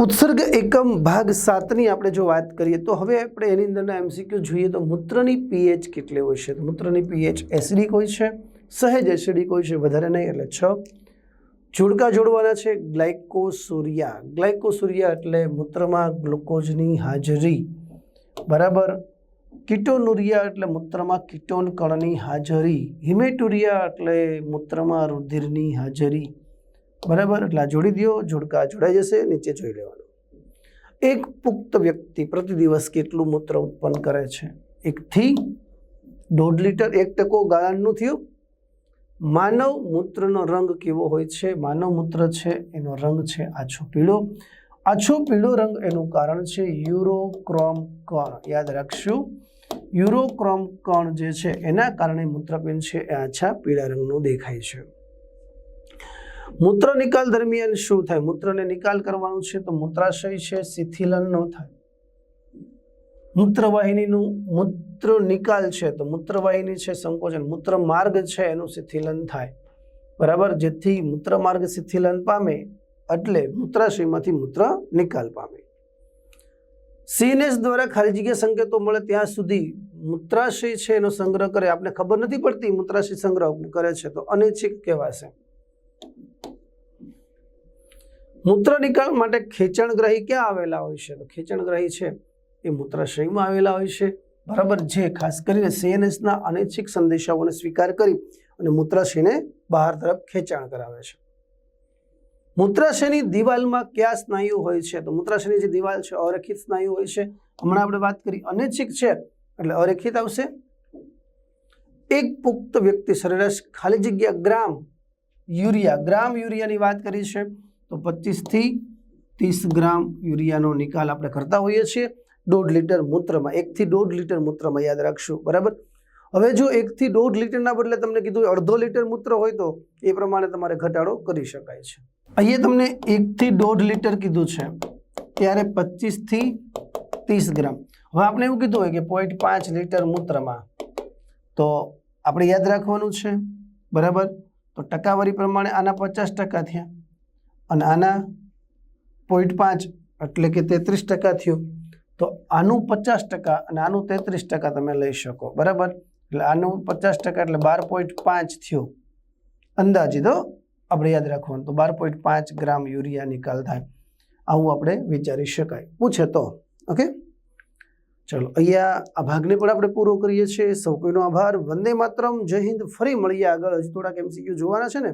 ઉત્સર્ગ એકમ ભાગ સાતની આપણે જો વાત કરીએ તો હવે આપણે એની અંદરના એમસીક્યુ જોઈએ તો મૂત્રની પીએચ કેટલી હોય છે? મૂત્રની પીએચ એસિડિક હોય છે? સહેજ એસિડિક હોય છે? વધારે નહીં, એટલે છ. જોડકા જોડવાના છે, ગ્લાયકોસુરિયા. ગ્લાયકોસુરિયા એટલે મૂત્રમાં ગ્લુકોઝની હાજરી. બરાબર? કિટોનુરિયા એટલે મૂત્રમાં કિટોન કણની હાજરી. હિમેટુરિયા એટલે મૂત્રમાં રુધિરની હાજરી. બરાબર? એટલે આ જોડી દો જોડકા જોડાઈ જશે, નીચે જોઈ લેવાનું. એક પુખ્ત વ્યક્તિ પ્રતિ દિવસ કેટલું મૂત્ર ઉત્પન્ન કરે છે? એકથી દોઢ લીટર, એક ટકો ગાળાનું થયું. માનવ મૂત્રનો રંગ કેવો હોય છે? માનવ મૂત્ર છે, એનો રંગ છે આછો પીળો. આછો પીળો રંગ એનું કારણ છે યુરોક્રોમ કણ. યાદ રાખશું, યુરોક્રોમ કણ જે છે, એના કારણે મૂત્રપિંડ છે એ આછા પીળા રંગનું દેખાય છે. મૂત્ર નિકાલ દરમિયાન શું થાય? મૂત્રને નિકાલ કરવાનું છે તો મૂત્રાશય છે, શિથિલન ન થાય. મૂત્રવાહિનીનું મૂત્ર નિકાલ છે તો મૂત્રવાહિની છે સંકોચન. મૂત્ર માર્ગ છે એનું શિથિલન થાય. બરાબર? જેથી મૂત્ર માર્ગ શિથિલન પામે એટલે મૂત્રાશયમાંથી મૂત્ર નિકાલ પામે. સીએનએસ દ્વારા ખાલી સંકેતો મળે ત્યાં સુધી મૂત્રાશય છે એનો સંગ્રહ કરે. આપણે ખબર નથી પડતી? મૂત્રાશય સંગ્રહ કરે છે તો અનૈચ્છિક કહેવાશે. મૂત્ર નિકાલ માટે ખેંચણગ્રહી ક્યાં આવેલા હોય છે? તો ખેંચણગ્રહી છે, એ મૂત્રાશયમાં આવેલા હોય છે. બરાબર? જે ખાસ કરીને સીએનએસના અનૈચ્છિક સંદેશાઓને સ્વીકાર કરી અને મૂત્રાશયને બહાર તરફ ખેંચાણ કરાવે છે. મૂત્રાશયની દિવાલમાં કયા સ્નાયુ હોય છે? તો મૂત્રાશયની જે દિવાલ છે, અરેખિત સ્નાયુ હોય છે. હમણાં આપણે વાત કરી, અનૈચ્છિક છે, એટલે અરેખિત આવશે. એક પુખ્ત વ્યક્તિ સરેરાશ ખાલી જગ્યા ગ્રામ યુરિયા, ગ્રામ યુરિયાની વાત કરી છે. તો પચીસથી ત્રીસ ગ્રામ યુરિયાનો નિકાલ આપણે કરતા હોઈએ છીએ. દોઢ લીટર મૂત્રમાં, એકથી દોઢ લીટર મૂત્રમાં યાદ રાખશું, બરાબર? હવે જો એકથી દોઢ લીટરના બદલે તમને કીધું અડધો લીટર મૂત્ર હોય તો એ પ્રમાણે તમારે ઘટાડો કરી શકાય છે. અહીંયા તમને એકથી દોઢ લીટર કીધું છે, ત્યારે પચીસથી ત્રીસ ગ્રામ. હવે આપણે એવું કીધું હોય કે પોઈન્ટ પાંચ લીટર મૂત્રમાં, તો આપણે યાદ રાખવાનું છે, બરાબર? તો ટકાવારી પ્રમાણે આના પચાસ ટકા થયા. અને આના પોઈન્ટ પાંચ એટલે કે તેત્રીસ ટકા થયું. તો આનું પચાસ ટકા અને આનું તેત્રીસ ટકા તમે લઈ શકો, બરાબર? એટલે આનું પચાસ ટકા એટલે બાર પોઈન્ટ પાંચ થયું. અંદાજી તો આપણે યાદ રાખવાનું. તો બાર પોઈન્ટ પાંચ ગ્રામ યુરિયા નિકાલ થાય. આવું આપણે વિચારી શકાય. પૂછે તો, ઓકે? ચલો, અહીંયા આ ભાગને પણ આપણે પૂરો કરીએ છીએ. સૌ કોઈનો આભાર. વંદે માતરમ. જય હિન્દ. ફરી મળીએ આગળ. હજી થોડાક એમસીક્યુ જોવાના છે ને?